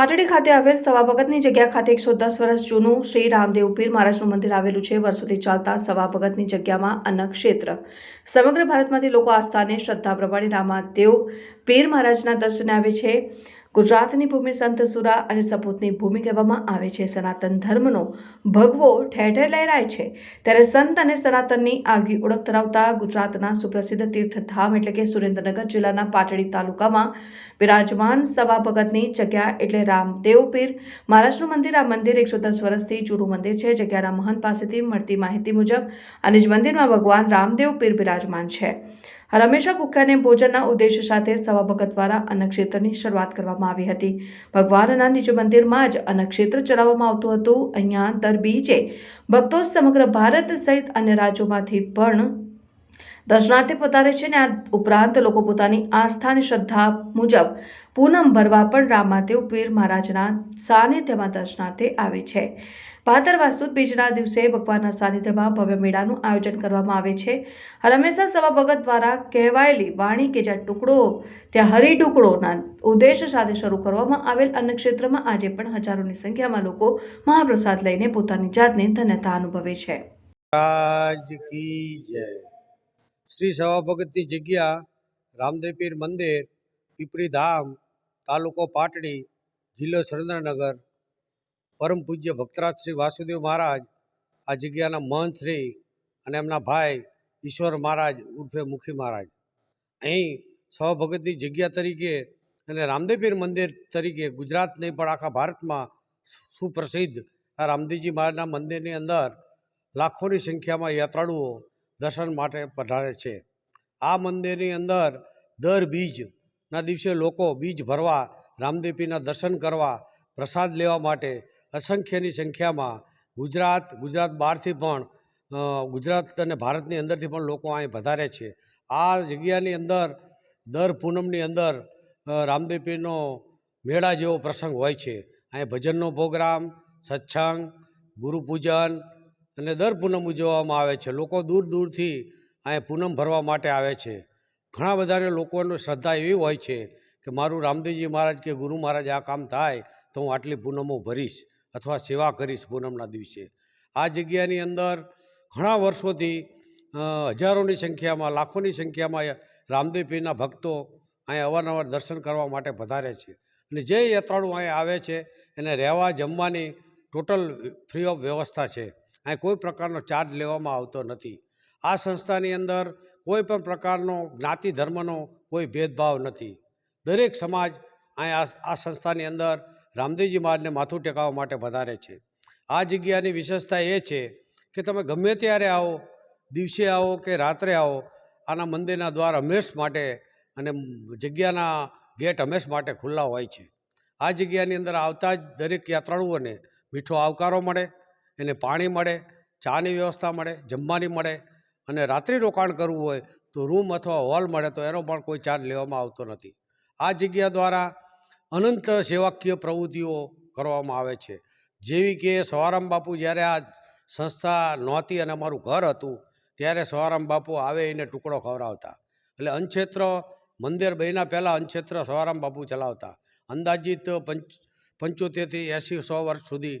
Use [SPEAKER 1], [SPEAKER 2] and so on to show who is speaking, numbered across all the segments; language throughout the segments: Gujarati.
[SPEAKER 1] પાટડી ખાતે આવેલ સવા ભગતની જગ્યા ખાતે એકસો દસ વર્ષ જૂનું શ્રી રામદેવ પીર મહારાજનું મંદિર આવેલું છે. વર્ષોથી ચાલતા સવા ભગતની જગ્યામાં અન્નક્ષેત્ર સમગ્ર ભારતમાંથી લોકો આસ્થા અને શ્રદ્ધા પ્રમાણે રામાદેવ પીર મહારાજના દર્શને આવે છે. ગુજરાતની ભૂમિ સંત સુરા અને સપૂતની ભૂમિ કહેવામાં આવે છે. સનાતન ધર્મનો ભગવો ઠેર ઠેર લહેરાય છે. ત્યારે સંત અને સનાતનની આગવી ઓળખ ધરાવતા ગુજરાતના સુપ્રસિદ્ધ તીર્થધામ એટલે કે સુરેન્દ્રનગર જિલ્લાના પાટડી તાલુકામાં વિરાજમાન સવા ભગતની જગ્યા એટલે રામદેવ પીર. મહારાજનું મંદિર આ મંદિર એકસો દસ વર્ષથી જૂનું મંદિર છે. જગ્યાના મહંત પાસેથી મળતી માહિતી મુજબ અને જ મંદિરમાં ભગવાન રામદેવ પીર બિરાજમાન છે. હંમેશા ભૂખ્યાને ભોજનના ઉદ્દેશ સાથે સવા દ્વારા અન્નક્ષેત્રની શરૂઆત કરવામાં આવી હતી. ભગવાનના નિજ મંદિરમાં જ અન્નક્ષેત્ર ચલાવવામાં આવતું હતું. અહીંયા દર બીજે ભક્તો સમગ્ર ભારત સહિત અન્ય રાજ્યોમાંથી પણ દર્શનાર્થે પધારે છે ને આ ઉપરાંત લોકો પોતાની આસ્થા અને શ્રદ્ધા મુજબ પૂનમ ભરવા પણ રામાદેવ પીર મહારાજના સાનિધ્યમાં દર્શનાર્થે આવે છે. ભાદરવા સુદ બીજના દિવસે ભગવાનના સાનિધ્યમાં ભવ્ય મેળાનું આયોજન કરવામાં આવે છે. હંમેશા સભા ભગત દ્વારા કહેવાયેલી વાણી કે જ્યાં ટુકડો, ત્યાં હરી ટુકડોના ઉદ્દેશ સાથે શરૂ કરવામાં આવેલ અન્નક્ષેત્રમાં આજે પણ હજારોની સંખ્યામાં લોકો મહાપ્રસાદ લઈને પોતાની જાતને ધન્યતા અનુભવે છે.
[SPEAKER 2] શ્રી સવા ભગતની જગ્યા રામદેવ પીર મંદિર પીપળી ધામ તાલુકો પાટડી, જિલ્લો સુરેન્દ્રનગર. પરમ પૂજ્ય ભક્તરાજ શ્રી વાસુદેવ મહારાજ, આ જગ્યાના મહંત શ્રી અને એમના ભાઈ ઈશ્વર મહારાજ ઉર્ફે મુખી મહારાજ. અહીં સવા જગ્યા તરીકે અને રામદેવપીર મંદિર તરીકે ગુજરાત નહીં, પણ આખા ભારતમાં સુપ્રસિદ્ધ આ રામદેવજી મહારાજના મંદિરની અંદર લાખોની સંખ્યામાં યાત્રાળુઓ દર્શન માટે પધારે છે. આ મંદિરની અંદર દર બીજના દિવસે લોકો બીજ ભરવા રામદેવીના દર્શન કરવા, પ્રસાદ લેવા માટે અસંખ્યની સંખ્યામાં ગુજરાત ગુજરાત બહારથી પણ ગુજરાત અને ભારતની અંદરથી પણ લોકો અહીં વધારે છે. આ જગ્યાની અંદર, દર પૂનમની અંદર રામદેવીનો મેળા જેવો પ્રસંગ હોય છે. અહીં ભજનનો પ્રોગ્રામ, સત્સંગ ગુરુપૂજન અને દર પૂનમ ઉજવવામાં આવે છે. લોકો દૂર દૂરથી અહીં પૂનમ ભરવા માટે આવે છે. ઘણા વધારે લોકોનો શ્રદ્ધા એવી હોય છે કે મારું રામદેવજી મહારાજ કે ગુરુ મહારાજ આ કામ થાય તો હું આટલી પૂનમો ભરીશ અથવા સેવા કરીશ પૂનમના દિવસે. આ જગ્યાની અંદર ઘણા વર્ષોથી હજારોની સંખ્યામાં, લાખોની સંખ્યામાં રામદેવ પીરના ભક્તો અહીંયા અવારનવાર દર્શન કરવા માટે પધારે છે. અને જે યાત્રાળુ અહીં આવે છે, એને રહેવા, જમવાની ટોટલ ફ્રી ઓફ વ્યવસ્થા છે. અહીં કોઈ પ્રકારનો ચાર્જ લેવામાં આવતો નથી. આ સંસ્થાની અંદર કોઈ પણ પ્રકારનો જ્ઞાતિ ધર્મનો કોઈ ભેદભાવ નથી. દરેક સમાજ આ આ સંસ્થાની અંદર રામદેવજી મહારાજને માથું ટેકાવવા માટે વધારે છે. આ જગ્યાની વિશેષતા એ છે કે તમે ગમે ત્યારે આવો, દિવસે આવો કે રાત્રે આવો, આના મંદિરના દ્વાર હંમેશ માટે અને જગ્યાના ગેટ હંમેશ માટે ખુલ્લા હોય છે. આ જગ્યાની અંદર આવતા જ દરેક યાત્રાળુઓને મીઠો આવકારો મળે, એને પાણી મળે, ચાની વ્યવસ્થા મળે, જમવાની મળે અને રાત્રિ રોકાણ કરવું હોય તો રૂમ અથવા હોલ મળે તો એનો પણ કોઈ ચાર્જ લેવામાં આવતો નથી. આ જગ્યા દ્વારા અનંત સેવાકીય પ્રવૃત્તિઓ કરવામાં આવે છે. જેવી કે સવારામ બાપુ જ્યારે આ સંસ્થા નહોતી અને અમારું ઘર હતું, ત્યારે સવારામ બાપુ આવે એને ટુકડો ખવડાવતા. એટલે અન્નક્ષેત્ર, મંદિર બન્યા પહેલાં અન્નક્ષેત્ર સવારામ બાપુ ચલાવતા. અંદાજિત પંચ, પંચોતેરથી એંસી સો વર્ષ સુધી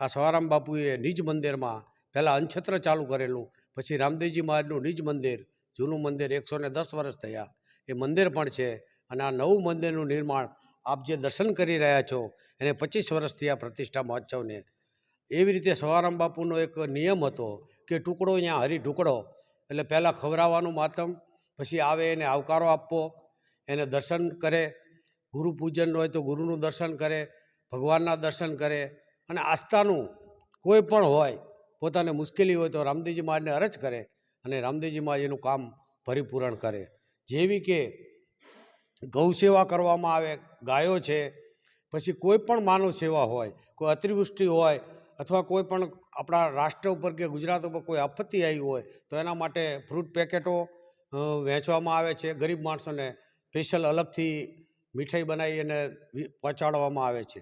[SPEAKER 2] આ સવારામ બાપુએ નિજ મંદિરમાં પહેલાં અન્નક્ષેત્ર ચાલુ કરેલું, પછી રામદેવજી મહારાજનું નિજ મંદિર, જૂનું મંદિર એકસો ને દસ વર્ષ થયા. એ મંદિર પણ છે અને આ નવું મંદિરનું નિર્માણ આપ જે દર્શન કરી રહ્યા છો, એને પચીસ વર્ષથી આ પ્રતિષ્ઠા મહોત્સવને. એવી રીતે સવારામ બાપુનો એક નિયમ હતો કે ટુકડો અહીંયા હરી ઢુકડો, એટલે પહેલાં ખવડાવવાનું માતમ, પછી આવે એને આવકારો આપવો, એને દર્શન કરે, ગુરુ પૂજન હોય તો ગુરુનું દર્શન કરે, ભગવાનના દર્શન કરે, અને આસ્થાનું કોઈ પણ હોય પોતાને મુશ્કેલી હોય તો રામદેવજી મહારાજને અરજ કરે અને રામદેવજી મહારાજ એનું કામ પરિપૂરણ કરે. જેવી કે ગૌ સેવા કરવામાં આવે, ગાયો છે, પછી કોઈ પણ માનવ સેવા હોય, કોઈ અતિવૃષ્ટિ હોય અથવા કોઈ પણ આપણા રાષ્ટ્ર ઉપર કે ગુજરાત ઉપર કોઈ આપત્તિ આવી હોય, તો એના માટે ફ્રૂટ પેકેટો વહેંચવામાં આવે છે. ગરીબ માણસોને સ્પેશિયલ અલગથી મીઠાઈ બનાવી અને પહોંચાડવામાં આવે છે.